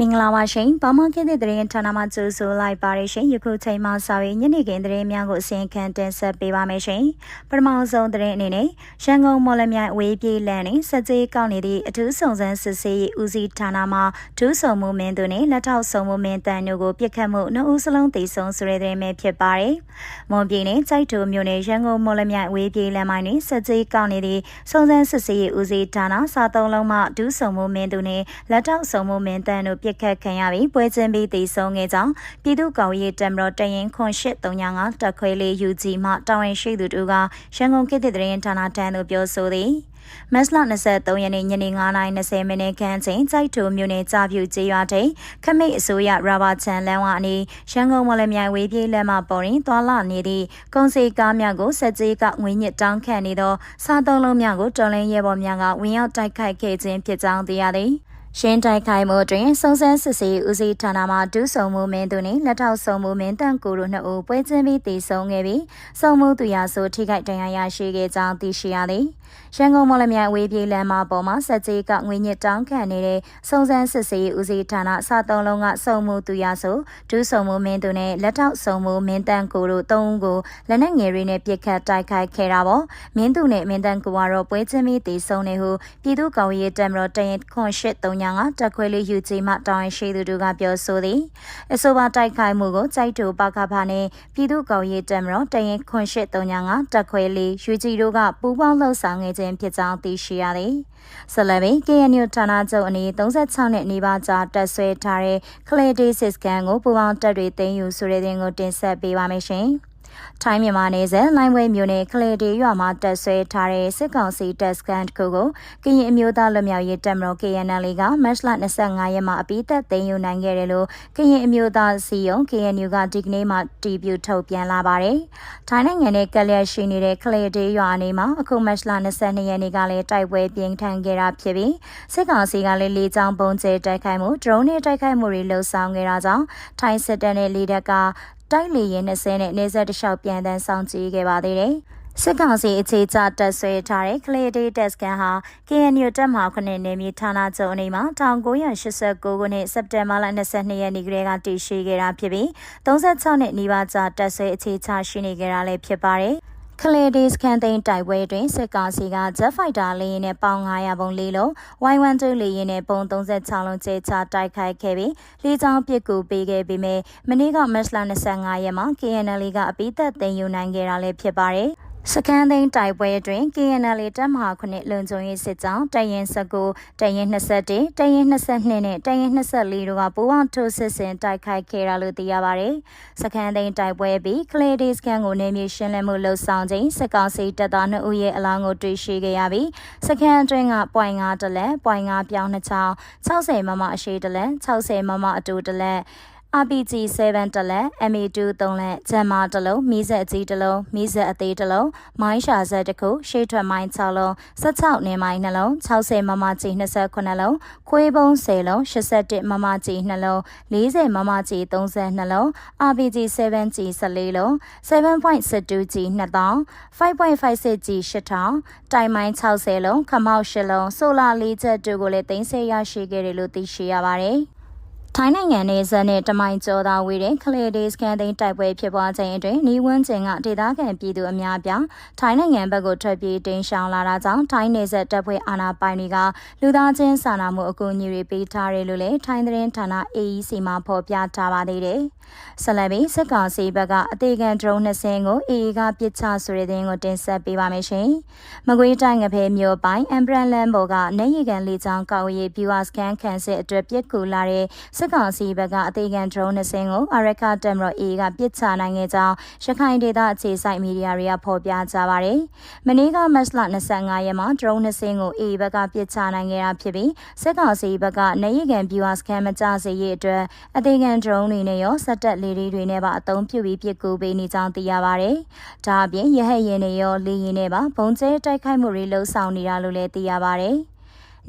မင်္ဂလာပါရှင်။ဘာမှခေတ်တဲ့သတင်းဌာနမှကြိုဆိုလိုက်ပါရရှင်။ယခုချိန်မှစပြီးညနေခင်းသတင်းများကိုအစီအခံတင်ဆက်ပေးပါမယ်ရှင်။ပထမဆုံးသတင်းအနေနဲ့ရန်ကုန်မော်လမြိုင်အဝေးပြေးလမ်းနဲ့စက်ကြေးကောက်နေသည့်အထူးဆောင်စမ်းစစ်ဆေးရေးဦးစီးဌာနမှဒုဆောင်မှုမင်းတို့နဲ့လက်ထောက်ဆောင်မှုမင်းတန်တို့ကိုပြစ်ခတ်မှုနှစ်ဦးစလုံးတေဆုံးဆိုတဲ့သတင်းပဲဖြစ်ပါတယ်။မွန်ပြည်နယ်ကြိုက်တူမြို့နယ်ရန်ကုန်မော်လမြိုင်အဝေးပြေးလမ်းပိုင်းနဲ့စက်ကြေးကောက်နေသည့်ဆောင်စမ်းစစ်ဆေးရေးဦးစီးဌာနစာသုံးလုံးမှဒုဆောင်မှုမင်းတို့နဲ့လက်ထောက်ဆောင်မှုမင်းတန်တို့ပြစ်ခတ်ခံရပြီးပွဲချင်းပြီးတည်ဆုံးခဲ့ကြောင်းပြည်သူ့ကောင်ရေးတမတော်တရင်ခွန်ရှစ်395တက်ခွဲလေး UG မှတာဝန်ရှိသူတို့ကရန်ကုန်ကိတဲ့သတင်းဌာနတန်းတို့ပြောဆိုသည်မတ်လ23ရက်နေ့ညနေ9:20မိနစ်ခန့်ချိန်ကြိုက်တူမြို့နယ်ကြာပြူကျေးရွာတိတ်ခမိတ်အစိုးရရာဘာချန်လမ်းဝအနီးရန်ကုန်မလမြိုင်ဝေးပြေးလမ်းမပေါ်ရင်သွာလာနေသည့်ကုန်စည်ကားများကိုစက်ကြီးကငွေညစ်တောင်းခံနေသောစားသုံးလုံးများကိုတော်လင်းရဲဘော်များကဝင်ရောက်တိုက်ခိုက်ခဲ့ခြင်းဖြစ်ကြောင်းသိရသည်။ ရှင်းတိုက်ခိုက်မှုတွင်စုံစမ်းစစ်ဆေးဦးစီးဌာနမှဒုစုံမှုမင်းသူနှင့်လက်ထောက်စုံမှုမင်းတန်ကိုတို့နှစ်ဦးပွဲချင်းပြီးတည်ဆုံခဲ့ပြီးစုံမှုသူရဆိုထိခိုက်ဒဏ်ရာရရှိခဲ့ကြောင်းသိရှိရသည်ရန်ကုန်မော်လမြိုင်ဝေးပြေးလမ်းမပေါ်မှာစက်ကြီးကငွေညစ်တောင်းခံနေတဲ့စုံစမ်းစစ်ဆေးဦးစီးဌာနစသုံးလုံးကစုံမှုသူရဆိုဒုစုံမှုမင်းသူနဲ့လက်ထောက်စုံမှုမင်းတန်ကိုတို့သုံးဦးကိုလက်နက်ငယ်တွေနဲ့ပစ်ခတ်တိုက်ခိုက်ခဲ့တာပေါ့မင်းသူနဲ့မင်းတန်ကိုကတော့ပွဲချင်းပြီးတည်ဆုံနေဟုပြည်သူ့ကောင်ရေးတမတော်တရင်ခွန်ရှစ်3ညာကတက်ခွဲလေးယူကြီးမှတောင်းရှိသူတို့ကပြောဆိုသည်အဆိုပါတိုက်ခိုက်မှုကိုကြိုက်တူပကဖာနဲ့ပြည်သူ့ကောင်ရေးတမတော်တရင်ခွန်ရှစ်3ညာကတက်ခွဲလေးယူကြီးတို့ကပူးပေါင်းလှုပ်ဆောင်နေခြင်းဖြစ်ကြောင်းသိရှိရသည်ဆလဘီ KNU ဌာနချုပ်အနီး36နှစ်နေပါကြာတက်ဆွဲထားတဲ့ Clay Day စစ်ကန်ကိုပူးပေါင်းတပ်တွေတင်ယူဆိုတဲ့တင်ကိုတင်ဆက်ပေးပါမယ်ရှင်။ ထိုင်းမြန်မာနယ်စပ်လိုင်းဝဲမြို့နယ်ကလေတီရွာမှာတက်ဆွဲထားတဲ့စစ်ကောင်စီတပ်စခန်းတစ်ခုကိုကရင်အမျိုးသားလွတ်မြောက်ရေးတပ်မတော် KNL ကမတ်လ25ရက်မှာအပိသက်သိမ်းယူနိုင်ခဲ့တယ်လို့ကရင်အမျိုးသားစီယုံ KNU ကဒီကနေ့မှတီးပြထုတ်ပြန်လာပါတယ်။ထိုင်းနိုင်ငံနဲ့ကလျက်ရှိနေတဲ့ကလေတီရွာအနေမှာအခုမတ်လ22ရက်နေ့ကလည်းတိုက်ပွဲပြင်းထန်ခဲ့တာဖြစ်ပြီးစစ်ကောင်စီကလည်းလေကြောင်းပုံကျဲတိုက်ခိုက်မှုဒရုန်းနဲ့တိုက်ခိုက်မှုတွေလှုံ့ဆော်ခဲ့တာကြောင့်ထိုင်းစစ်တပ်နဲ့လေတပ်က တိုက်လေရင်20နဲ့နေဆက်တလျှောက်ပြန်တန်းဆောင်ကြည့်ခဲ့ပါသေးတယ်။စစ်ကောင်စီအခြေချတက်ဆွဲထားတဲ့ Clay Day တက်စကန်ဟာ KNU တပ်မဟာခုနှစ်နေမြေဌာနချုပ်အနေမှာ1989ခုနှစ်စက်တင်ဘာလ22ရက်နေ့ကလေးကတည်ရှိခဲ့တာဖြစ်ပြီး36နှစ်နီးပါးကြာတက်ဆွဲအခြေချရှိနေကြတာလည်းဖြစ်ပါတယ်။ ကလေဒီစကန်တိန်တိုက်ပွဲတွင်စစ်ကောင်စီက Jet Fighter လေယာဉ်နဲ့ပေါင်900ပုံလေးလုံး Y12 လေယာဉ်နဲ့ပုံ36လုံးကျဲချတိုက်ခိုက်ခဲ့ပြီးလေကြောင်းပစ်ကူပေးခဲ့ပြီးမြမနေ့ကမတ်လ25ရက်မှာ KNL ကအပိသက်သိမ်းယူနိုင်ခဲ့တာလည်းဖြစ်ပါတယ်။ စကန်သိန်းတိုက်ပွဲတွင် KNL တပ်မဟာခုနှစ်လုံခြုံရေးစစ်ကြောင်းတရင်19တရင်21တရင်22နဲ့တရင်24တို့ကပူးပေါင်းထိုးစစ်ဆင်တိုက်ခိုက်ခဲ့တာလို့သိရပါတယ်။စကန်သိန်းတိုက်ပွဲပြီး Clay Day စကန်ကိုနေမြေရှင်းလင်းမှုလှုပ်ဆောင်ခြင်းစစ်ကောင်စီတပ်သား2ဦးရဲ့အလောင်းကိုတွေ့ရှိခဲ့ရပြီးစကန်အတွင်းက .5 တလက် .5 ပြောင်း2ချောင်း60မမအရှိတလက်60မမအတူတလက် RPG 7တလက် MA2 3လက်ဂျမ်မာတလုံးမီးစက်အကြီးတလုံးမီးစက်အသေးတလုံးမိုင်းရှာဆက်တစ်ခုရှေ့ထွက်မိုင်း6လုံး16နေမိုင်းနှလုံး60မမကြီး29လုံးခွေးပုံး10လုံး81မမကြီး2လုံး40မမကြီး32လုံး RPG 7ကြီး14လုံး7.62ကြီး2000 5.56ကြီး8000တိုင်မိုင်း60လုံးခမောက်10လုံးဆိုလာ4ချက်တို့ကိုလည်းတင်ဆက်ရရှိခဲ့တယ်လို့သိရှိရပါတယ် ထိုင်းနိုင်ငံနေဇက်နဲ့တမိုင်ကျော်သာဝေးတဲ့ကလေဒေးစကန်သိန်းတိုက်ပွဲဖြစ်ပွားခြင်းအတွင်းနီးဝန်းကျင်ကဒေသခံပြည်သူအများပြားထိုင်းနိုင်ငံဘက်ကိုထွက်ပြေးတင်ရှောင်လာတာကြောင့်ထိုင်းနေဇက်တပ်ဖွဲ့အာဏာပိုင်တွေကလူသားချင်းစာနာမှုအကူအညီတွေပေးထားတယ်လို့လည်းထိုင်းသတင်းဌာန AEC မှဖော်ပြထားပါသေးတယ်။ဆလဘီစစ်ကောင်စီဘက်ကအသေးခံဒရုန်းနှစ်စင်းကို AA ကပစ်ချဆိုတဲ့သတင်းကိုတင်ဆက်ပေးပါမယ်ရှင်။မကွေးတိုင်းငဖဲမြို့ပိုင်းအမ်ဘရန်လန်ဘော်ကနေရီကန်လေကြောင်းကောက်ရေးဗျူဟာစကန်ခန့်စစ်အတွက်ပြစ်ကူလာတဲ့စစ်ကောင်စီဘက်ကအသေးခံဒရုန်းနှစ်စင်းကိုအရခတမ်ရော A ကပစ်ချနိုင်ခဲ့ကြောင်းရခိုင်ဒေသအခြေစိုက်မီဒီယာတွေကဖော်ပြကြပါတယ်။မနေ့ကမတ်လ25ရက်မှာဒရုန်းနှစ်စင်းကို A ဘက်ကပစ်ချနိုင်ခဲ့တာဖြစ်ပြီးစစ်ကောင်စီဘက်ကနေရီကန်ဗျူဟာစကန်မကျစေရေးအတွက်အသေးခံဒရုန်းတွေနဲ့ရောစက်တက်လေတွေနဲ့ပါအသုံးပြုပြီးပစ်ကူပေးနေကြောင်းသိရပါတယ်။ဒါအပြင်ရဟတ်ရင်တွေရောလေရင်တွေပါဘုံကျဲတိုက်ခိုက်မှုတွေလှုံ့ဆော်နေတာလို့လည်းသိရပါတယ်။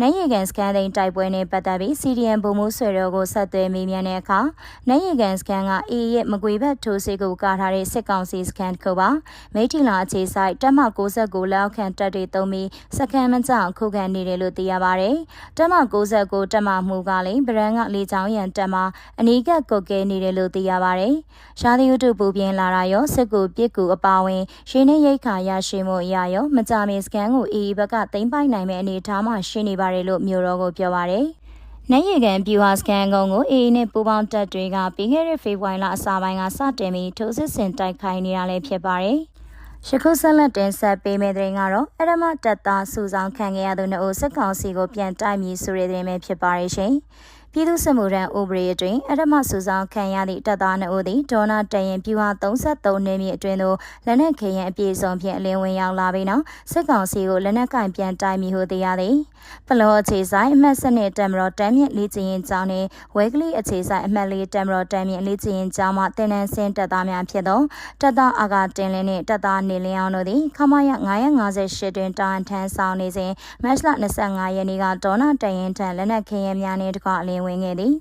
နိုင်ရီကန်စကန်သိန်းတိုက်ပွဲနဲ့ပတ်သက်ပြီး CDN ဗိုလ်မှူးဆွေတော်ကိုဆက်သွယ်မေးမြန်းတဲ့အခါနိုင်ရီကန်စကန်ကအေးရဲ့မကွေဘက်ထိုးစစ်ကိုကာထားတဲ့စစ်ကောင်စီစကန်ကိုပါမိထီလာအခြေဆိုင်တက်မ69လောက်ခန့်တက်တွေတုံးပြီးစကန်မကြောင်ခုခံနေတယ်လို့သိရပါတယ်။တက်မ69တက်မမှုကလည်းဗရန်ကလေချောင်းရန်တက်မအနီးကကုတ်ကဲနေတယ်လို့သိရပါတယ်။ရှားသီးဥတုပူပြင်းလာတာရောစစ်ကူပြစ်ကူအပါဝင်ရှင်းနေရိတ်ခါရရှိမှုအရာရောမကြမီစကန်ကိုအေးဘက်ကသိမ့်ပိုက်နိုင်မဲ့အနေအထားမှာရှိနေပါတယ်လို့မျိုးတော်ကိုပြောပါတယ်။နိုင်ရီကန်ပြူဟာစကန်ကုန်းကိုအေးနဲ့ပူပေါင်းတပ်တွေကပြီးခဲ့တဲ့ဖေဖော်ဝါရီလအစပိုင်းကစတင်ပြီးထိုးစစ်ဆင်တိုက်ခိုင်းနေတာလည်းဖြစ်ပါတယ်။ယခုဆက်လက်တင်ဆက်ပေးမယ့်တဲ့ရင်ကတော့အရမတက်သားစုဆောင်ခံခဲ့ရသူနှုတ်စစ်ကောင်စီကိုပြန်တိုက်မြည်ဆိုတဲ့တဲ့ရင်ပဲဖြစ်ပါရဲ့ရှင်။ ပြည်သူ့စစ်မှုထမ်းဥပဒေအတွင်းအရမစုဆောင်ခံရသည့်တပ်သားနှုတ်သည်ဒေါနာတရင်ပြူဟာ33နှစ်မြင့်အတွင်းသို့လက်နက်ခဲယံအပြည့်စုံဖြင့်အလင်းဝင်ရောက်လာပြီးနောက်စစ်ကောင်စီကိုလက်နက်ကင်ပြန်တိုက်မိဟုသိရသည်ပလောအခြေဆိုင်အမှတ်စနစ်တမတော်တမ်းမြင့်လေးကျင်းကျောင်းနှင့်ဝဲကလေးအခြေဆိုင်အမှတ်လေးတမတော်တမ်းမြင့်လေးကျင်းကျောင်းမှတင်နန်းစင်းတပ်သားများဖြစ်သောတပ်သားအာကတင်လင်းနှင့်တပ်သားနေလင်းအောင်တို့သည်ခမရ958တွင်တာဝန်ထမ်းဆောင်နေစဉ်မတ်လ25ရက်နေ့ကဒေါနာတရင်ထံလက်နက်ခဲယံများနှင့်တကွအလင်းဝင်ခဲ့သည်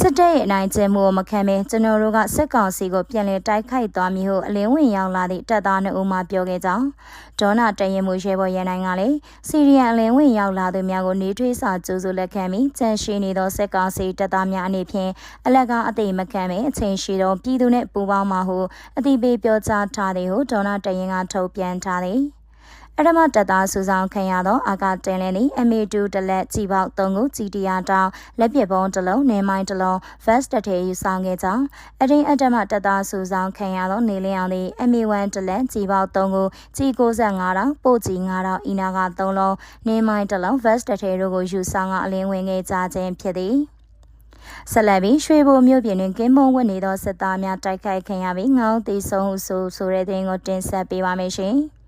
စစ်တပ်ရဲ့အနိုင်ကျင့်မှုကိုမခံဘဲကျွန်တော်တို့ကစစ်ကောင်စီကိုပြန်လည်တိုက်ခိုက်သွားမည်ဟုအလင်းဝင်ရောက်လာသည့်တပ်သားနှစ်ဦးမှပြောခဲ့ကြောင်းဒေါနာတရင်မှုရဲဘော်ရန်နိုင်ကလည်းစီရီယံအလင်းဝင်ရောက်လာသူများကိုနေထွေးစာကြိုးစုလက်ခံပြီးကြန့်ရှိနေသောစစ်ကောင်စီတပ်သားများအနေဖြင့်အလက်ကားအသိမခံဘဲအချိန်ရှိသောပြည်သူနှင့်ပူးပေါင်းမှဟုအတိပေးပြောကြားထားသည်ဟုဒေါနာတရင်ကထုတ်ပြန်ထားသည် အရမတက်သားစုဆောင်ခံရသောအာကတင်လင်းသည် MA2 တလက်ကြည်ပေါက်3ခုကြည်တရာတောင်လက်ပစ်ပုံးတစ်လုံးနေမိုင်းတစ်လုံး vest တစ်ထည်ယူဆောင်ခဲ့ကြောင်းအရင်အတမတက်သားစုဆောင်ခံရသောနေလင်းအောင်သည် MA1 တလက်ကြည်ပေါက်3ခုကြည်65တောင်ပို့ကြည်9တောင်အီနာက3လုံးနေမိုင်းတစ်လုံး vest တစ်ထည်တို့ကိုယူဆောင်ကအလင်းဝင်ခဲ့ကြခြင်းဖြစ်သည်ဆက်လက်ပြီးရွှေဘိုမြို့ပြင်တွင်ကင်းမုံဝတ်နေသောစစ်သားများတိုက်ခိုက်ခံရပြီးငေါင်းသေးဆုံးဟုဆိုဆိုတဲ့တဲ့ကိုတင်ဆက်ပေးပါမယ်ရှင်။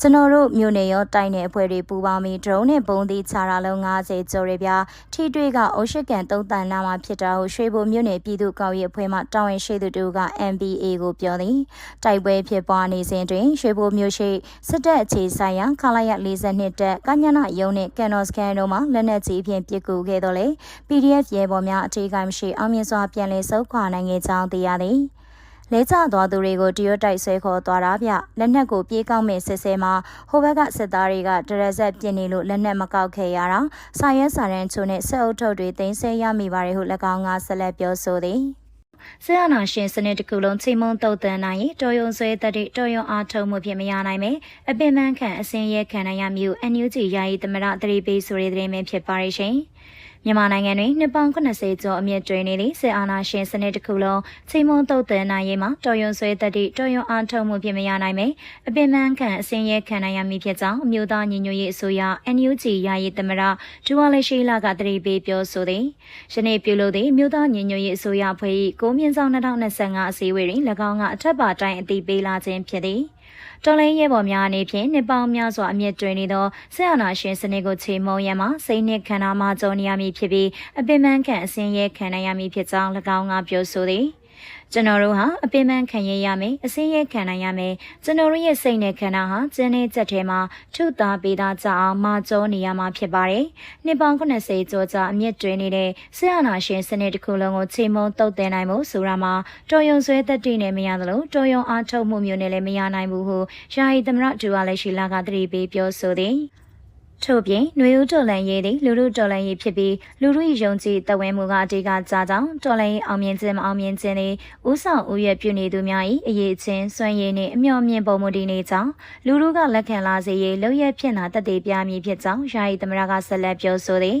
ကျွန်တော်တို့မြို့နယ်ရောတိုက်နယ်အဖွဲ့တွေပူးပေါင်းပြီး drone နဲ့ပုံသီးချတာလုံး90ကျော်ရပြထိတွေ့ကအုတ်ရှစ်ကန်သုံးတန်နာမှာဖြစ်တာကိုရွှေဘိုမြို့နယ်ပြည်သူ့ကောက်ရေးအဖွဲ့မှတာဝန်ရှိသူတို့က MBA ကိုပြောသည်တိုက်ပွဲဖြစ်ပွားနေစဉ်တွင်ရွှေဘိုမြို့ရှိစစ်တပ်အခြေဆိုင်ရာခလာရ42တပ်ကညနာယုံနဲ့ကန်နော်စကန်တို့မှလက်နက်ကြီးဖြင့်ပစ်ကူခဲ့တော်လေ PDF ရဲဘော်များအထူးကိမရှိအောင်မြင်စွာပြန်လည်ဆုတ်ခွာနိုင်ခဲ့ကြောင်းသိရသည် လဲကျသွားသူတွေကိုတရွတ်တိုက်ဆွဲခေါ်သွားတာဗျလက်နက်ကိုပြေးကောက်မဲ့စစ်စဲမှာဟိုဘက်ကစစ်သားတွေကဒရက်ဆက်ပြစ်နေလို့လက်နက်မကောက်ခဲ့ရတာစာရဲစာရန်ချိုနဲ့ဆက်အုပ်ထုတ်တွေတင်ဆက်ရမိပါတယ်ဟု၎င်းကဆက်လက်ပြောဆိုသည်ဆရာနာရှင်စနစ်တစ်ခုလုံးချိန်မုံတုတ်တန်နိုင်တော်ယုံဆွဲတတိတော်ယုံအားထုတ်မှုဖြင့်မရနိုင်ပဲအပင်ပန်းခံအစင်းရဲခံနိုင်ရမည်အန်ယူဂျီယာယီသမရသတိပေးဆိုတဲ့သတင်းပဲဖြစ်ပါရဲ့ရှင်။ မြန်မာနိုင်ငံတွင်နှစ်ပေါင်း80ကျော်အမြင့်တွင်နေသည့်စစ်အာဏာရှင်စနစ်တစ်ခုလုံးချိန်မုံတုတ်တန်နိုင်ရေးမှာတော်ရုံဆွဲသက်သည့်တော်ရုံအားထုတ်မှုဖြင့်မရနိုင်ပေအပင်ပန်းခံအစင်းရဲခံနိုင်ရမည်ဖြစ်ကြောင်းအမျိုးသားညီညွတ်ရေးအစိုးရ NUG ယာယီသမရဒူဝါလေရှိလာကတရီပေးပြောဆိုသည်ယနေ့ပြုလုပ်သည့်အမျိုးသားညီညွတ်ရေးအစိုးရဖွဲ့၏ကိုမြင့်ဆောင်2025အစည်းအဝေးတွင်၎င်းကအထက်ပါတိုင်းအသိပေးလာခြင်းဖြစ်သည် တော်လိုင်းရဲဘော်များအနေဖြင့်နှစ်ပေါင်းများစွာအမြင့်တွင်နေသောဆက်အာဏာရှင်စနစ်ကိုချေမှုန်းရန်မှာစိတ်နှစ်ခန္ဓာမှကြုံနေရမည်ဖြစ်ပြီးအပင်ပန်းခံအစင်းရဲခံနိုင်ရမည်ဖြစ်ကြောင်း၎င်းကပြောဆိုသည် ကျွန်တော်တို့ဟာအပင်ပန်းခံရရမယ်အစင်းရဲခံနိုင်ရမယ်ကျွန်တော်တို့ရဲ့စိတ်နဲ့ခန္ဓာဟာကျင်းနေချက်ထဲမှာထုသားပေးသားကြအောင်မာကျောနေရမှာဖြစ်ပါတယ်နှစ်ပေါင်း80ကျော်ကြာအမြင့်တွင်နေတဲ့ဆရာနာရှင်စနစ်တစ်ခုလုံးကိုချိန်မုံတုတ်တင်နိုင်မှုဆိုတာမှာတော်ယုံဆွဲသက်တည်နဲ့မရသလိုတော်ယုံအားထုတ်မှုမျိုးနဲ့လည်းမရနိုင်ဘူးဟုယာယီသမရဒူဝါလက်ရှိလာကတတိပေးပြောဆိုသည် ထို့ပြင်ຫນွေဦးတော်လန်ရေးသည်လူလူတော်လန်ရေးဖြစ်ပြီးလူလူယုံကြည်တဝဲမှုကအတေကကြာကြောင်းတော်လန်ရေးအောင်မြင်ခြင်းမအောင်မြင်ခြင်းသည်ဥဆောင်ဥရပြုနေသူများ၏အရေးချင်းစွမ်းရည်နှင့်အမျှော်မြင်ပုံမူတည်နေကြောင်းလူလူကလက်ခံလာစေရေးလောက်ရဖြစ်နာတည်တည်ပြမည်ဖြစ်ကြောင်းယာယီသမရကဆက်လက်ပြောဆိုသည်